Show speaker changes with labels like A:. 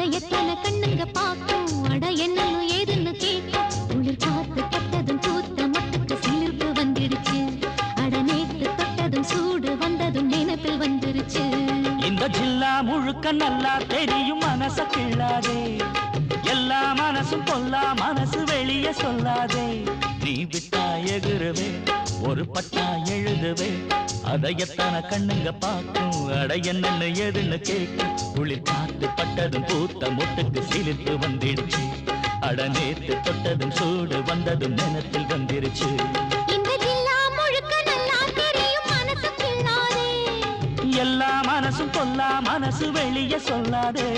A: அத எத்தனை கண்ணுங்க பார்க்கும். அட என்னன்னு ஏதுன்னு கேட்கும். குளிர் பார்த்து பட்டதும் பூத்த மட்டுக்கு சிலிர்ப்பு வந்துடுச்சு. அட நேத்து தொட்டதும் சூடு வந்ததும் நினைப்பில் வந்துருச்சு.
B: இந்த ஜில்லா முழுக்க நல்லா தெரியும் மனச கிள்ளாதே எல்லா மனசும் பொல்லா மனசு வெளியே சொல்லாதே. ஒரு பட்டா எழுதுவே அதை எத்தனை கண்ணுங்க பார்க்கும்? அட என்னன்னு எதுன்னு கேட்கும். குளிர் காத்து பட்டதும் பூத்த முட்டுக்கு சிலிர்த்து வந்துடுச்சு. அட நேத்து தொட்டதும் சூடு வந்ததும் நினத்தில் வந்துருச்சு. எல்லா மனசும் பொல்லா மனசு வெளிய சொல்லாதே.